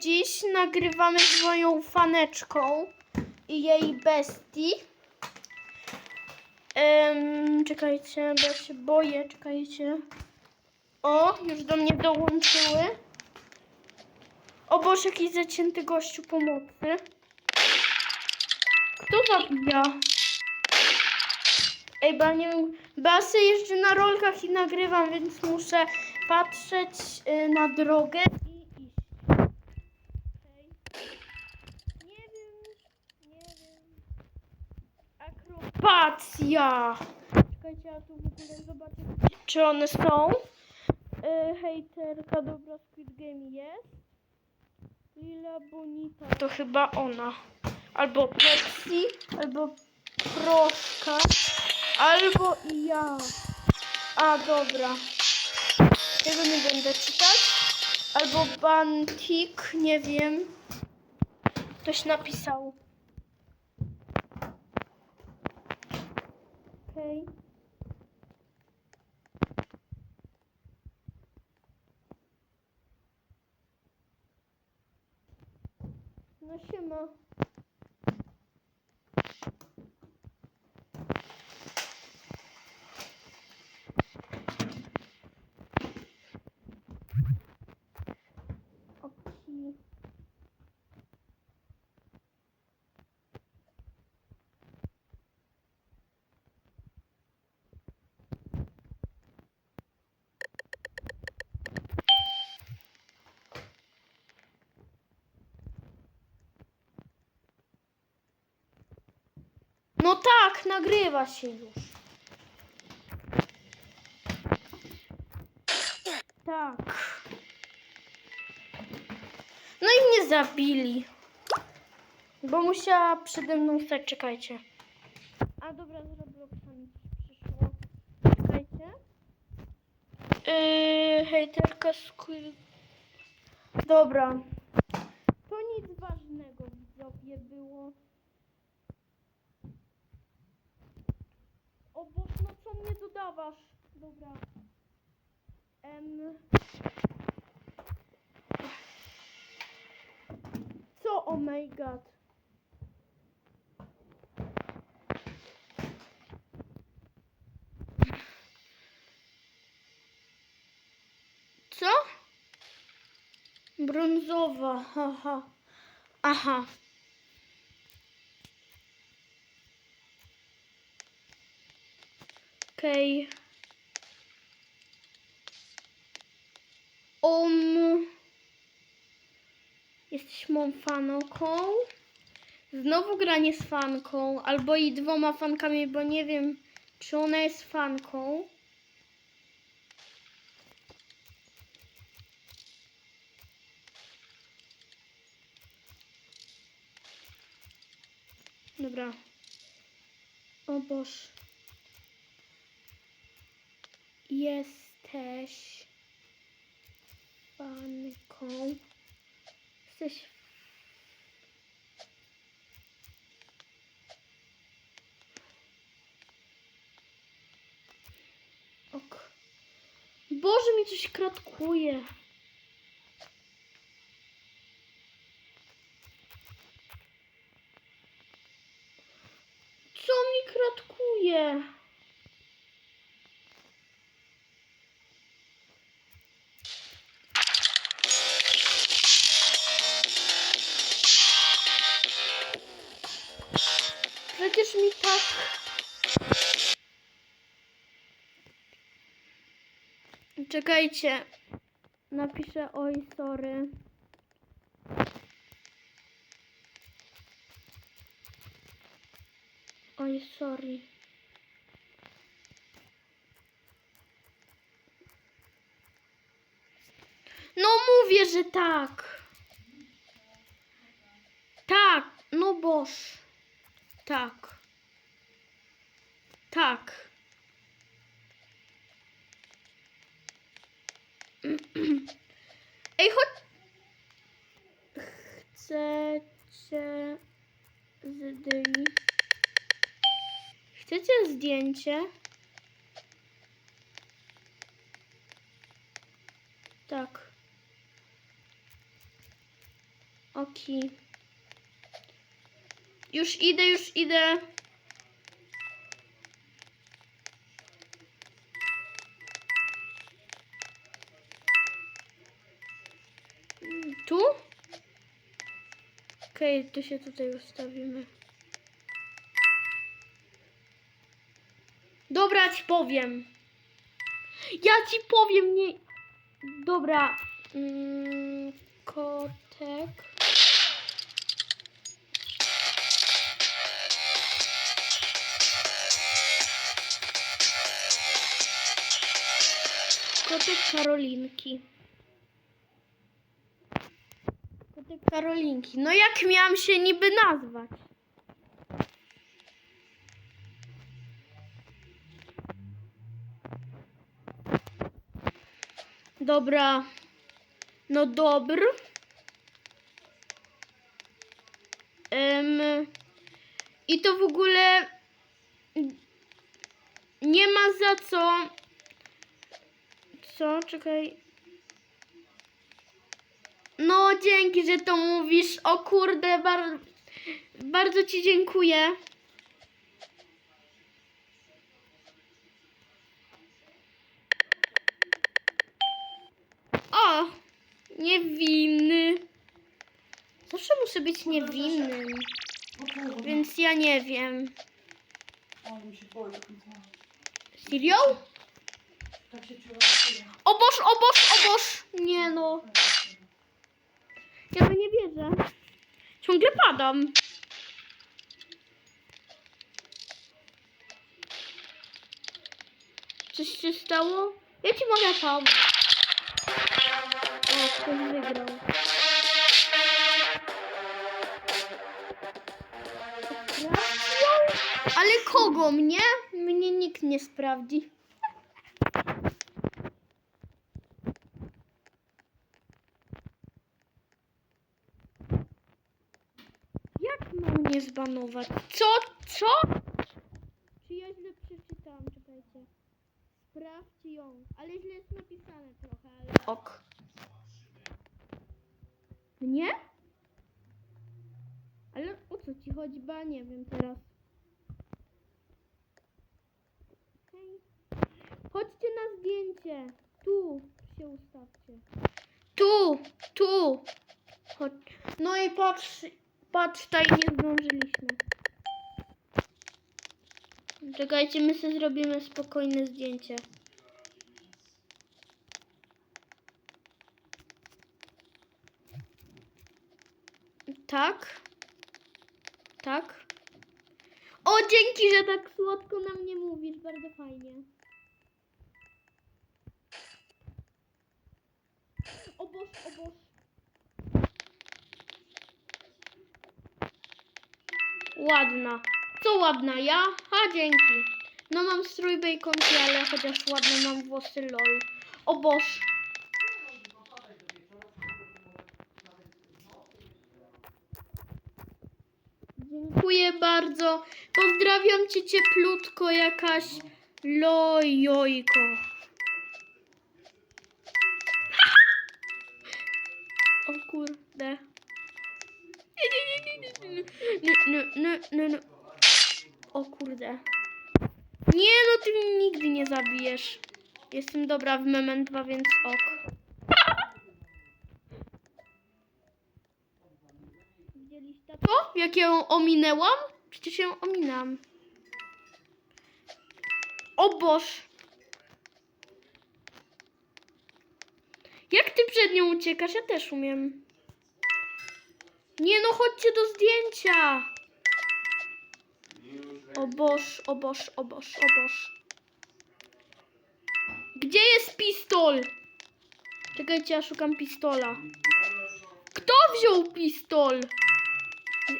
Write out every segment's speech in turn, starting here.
dziś nagrywamy z moją faneczką i jej bestii. Em, czekajcie, bo się boję, czekajcie. O, już do mnie dołączyły. O Boże, jakiś zacięty gościu pomocy. Kto zabija? Ej, bo ja nie wiem, sobie jeżdżę na rolkach i nagrywam, więc muszę patrzeć y, na drogę i iść. Okej. Nie wiem, nie wiem. Akrobacja! Czekajcie, ja tu w ogóle zobaczę, czy one są. Y, hejterka, dobra, Squid Game jest. Lila Bonita to chyba ona. Albo Pepsi, albo Proszka, albo ja. A, dobra. Tego nie będę czytać. Albo Bantik, nie wiem. Ktoś napisał. Okej. No siema. Okej. No tak, nagrywa się już. Tak. No i mnie zabili. Bo musiała przede mną stać, czekajcie. A dobra, z Robloxa mi przyszło. Czekajcie. Yy, hejterka Squid. Dobra. To nic ważnego widzowie było. O Boże, no co mnie dodawasz? Dobra. Em... Co? Oh my god. Co? Brązowa, haha. Aha. Okej. Um. Jesteś mą fanką. Znowu granie z fanką, albo i dwoma fankami, bo nie wiem, czy ona jest fanką. Dobra. O Boż. Jesteś fanką. Jesteś Ok. Boże, mi coś kratkuje. Co mi kratkuje? Czekajcie. Napiszę oj, sorry. Oj, sorry. No mówię, że tak. Tak, no boż. Tak. Tak. Ej, chodź. Chcecie zdjęcie? Chcecie zdjęcie? Tak. Oki. Już idę, już idę. Okej, to się tutaj ustawimy. Dobra, ci powiem. Ja ci powiem, nie. Dobra. Mm, kotek. Kotek Karolinki. Kotek Karolinki. No jak miałam się niby nazwać? Dobra. No dobr. Em, I to w ogóle nie ma za co. Co? Czekaj. No, dzięki, że to mówisz. O kurde, bar bardzo ci dziękuję. O! Niewinny. Zawsze muszę być niewinnym, więc ja nie wiem. Serio? Tak. O Boż, o Boż, o Boż! Nie no, ja to nie wierzę. Ciągle padam. Coś się stało? Ja ci mogę pomóc. O, ktoś wygrał. Ale kogo? Mnie? Mnie nikt nie sprawdzi. Jak mam mnie zbanować? Co? Co? Czy ja źle przeczytałam? Czekajcie. Sprawdź ją. Ale źle jest napisane trochę, ale... Ok. Mnie? Ale o co ci chodzi? Ba nie wiem teraz. Okej. Chodźcie na zdjęcie. Tu się ustawcie. Tu, tu. Chodź. No i patrz, patrz, tutaj nie zdążyliśmy. Czekajcie, my sobie zrobimy spokojne zdjęcie. Tak. Tak. O, dzięki, że tak słodko na mnie mówisz. Bardzo fajnie. O Boż, o Boż. Ładna. Co ładna? Ja? A, dzięki. No mam strój bejkonki, ale chociaż ładne mam włosy, lol. O Boż. Dziękuję bardzo. Pozdrawiam cię cieplutko, jakaś lojojko. Nie, nie, nie, nie, nie. O kurde. Nie no, ty mnie nigdy nie zabijesz. Jestem dobra w Moment 2, więc ok. To? Jak ją ominęłam? Przecież ją ominęłam. O Boż. Jak ty przed nią uciekasz? Ja też umiem. Nie no, chodźcie do zdjęcia. O Boż, o Boż, o Boż, o Boż. Gdzie jest pistol? Czekajcie, ja szukam pistola. Kto wziął pistol?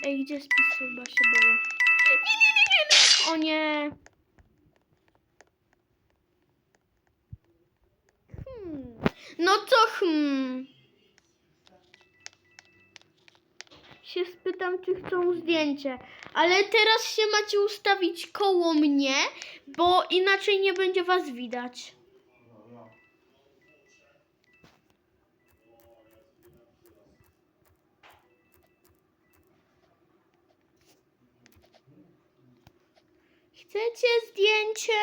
Ej, gdzie jest pistol? Ja się boję. Nie, nie, nie, nie, nie. O nie. Hmm. No co hmm? się spytam, czy chcą zdjęcie. Ale teraz się macie ustawić koło mnie, bo inaczej nie będzie was widać. Chcecie zdjęcie?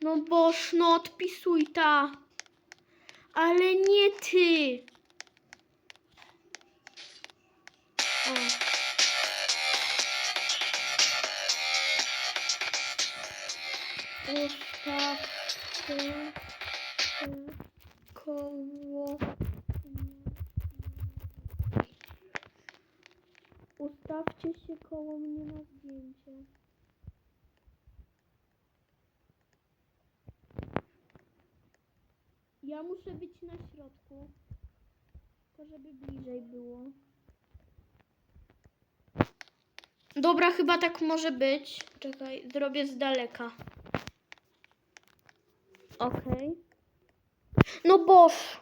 No boż, no odpisuj ta. Ale nie ty. Się koło Ustawcie się koło mnie na zdjęcie. Ja muszę być na środku. Tylko żeby bliżej było. Dobra, chyba tak może być. Czekaj, zrobię z daleka. Okej. No boż.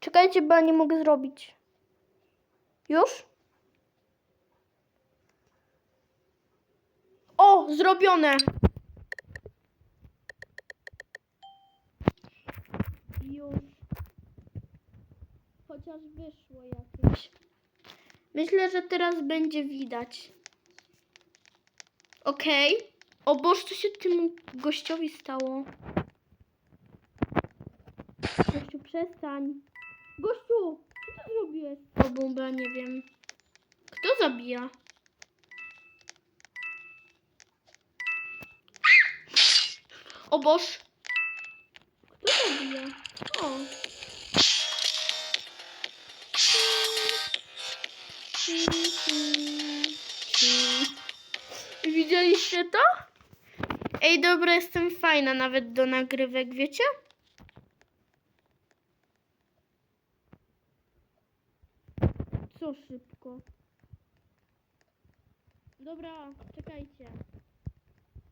Czekajcie, bo ja nie mogę zrobić. Już? O, zrobione. Już. Chociaż wyszło jakieś. Myślę, że teraz będzie widać. Okej. O Boż, co się tym gościowi stało? Gościu, przestań. Gościu, co ty zrobiłez? O bomba, nie wiem. Kto zabija? O Boż. Kto zabija? O. Widzieliście to? Ej, dobra, jestem fajna nawet do nagrywek, wiecie? Co szybko? Dobra, czekajcie.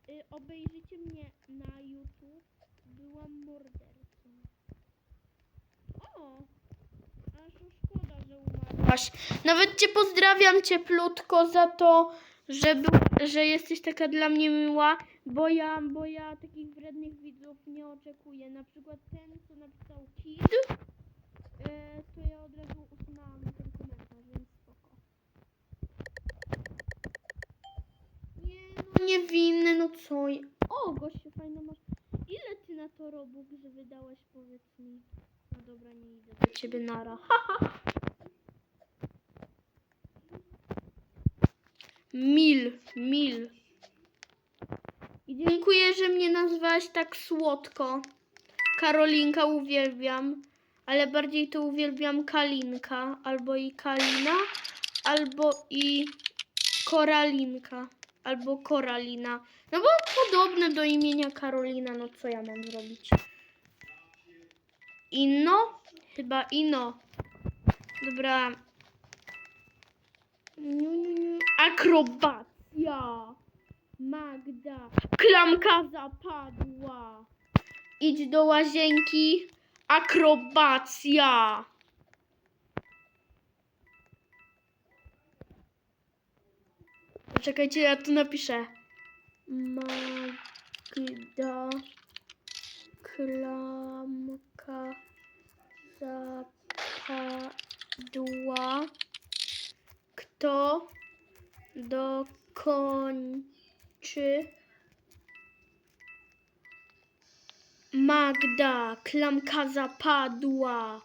Y, obejrzyjcie mnie na YouTube. Byłam mordercą. O! Aż szkoda, że umarłaś. Nawet cię pozdrawiam cieplutko za to, że, że jesteś taka dla mnie miła, bo ja, bo ja takich wrednych widzów nie oczekuję. Na przykład ten, co napisał Kid, e, to ja od razu usunęłam ten komentarz, więc spoko. Nie, no niewinny, no co? ja- O, gościu, fajno masz. Ile ty na to robóg, że wydałeś, powiedz mi? No dobra, nie idę do ciebie nara. Mil, mil. Dziękuję, że mnie nazwałaś tak słodko. Karolinka uwielbiam, ale bardziej to uwielbiam Kalinka, albo i Kalina, albo i Koralinka, albo Koralina. No bo podobne do imienia Karolina, no co ja mam zrobić? Inno? Chyba Ino. Dobra. Akrobacja. Magda. Klamka zapadła. Idź do łazienki. Akrobacja. Czekajcie, ja tu napiszę. Magda. Klamka zapadła. Kto dokończy? Magda, klamka zapadła.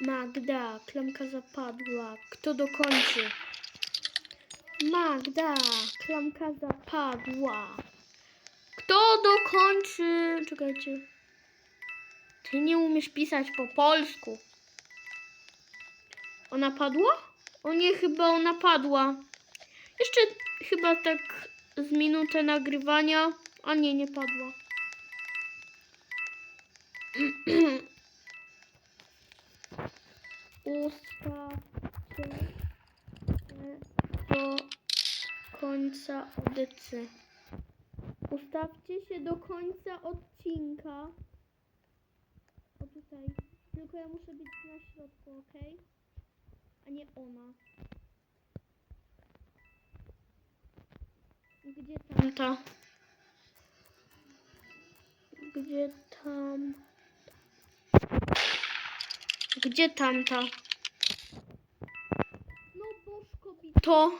Magda, klamka zapadła. Kto dokończy? Magda, klamka zapadła. Kto dokończy? Czekajcie. Ty nie umiesz pisać po polsku. Ona padła? O nie, chyba ona padła. Jeszcze chyba tak z minutę nagrywania. A nie, nie padła. Ustawcie do końca audycji. Ustawcie się do końca odcinka. O tutaj. Tylko ja muszę być na środku, ok? A nie ona. Gdzie tam no to? Gdzie tam? Gdzie tam tamta? No bożko to.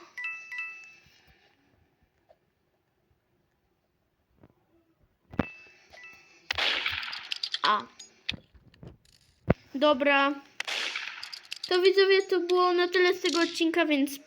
A. Dobra. To widzowie to było na tyle z tego odcinka, więc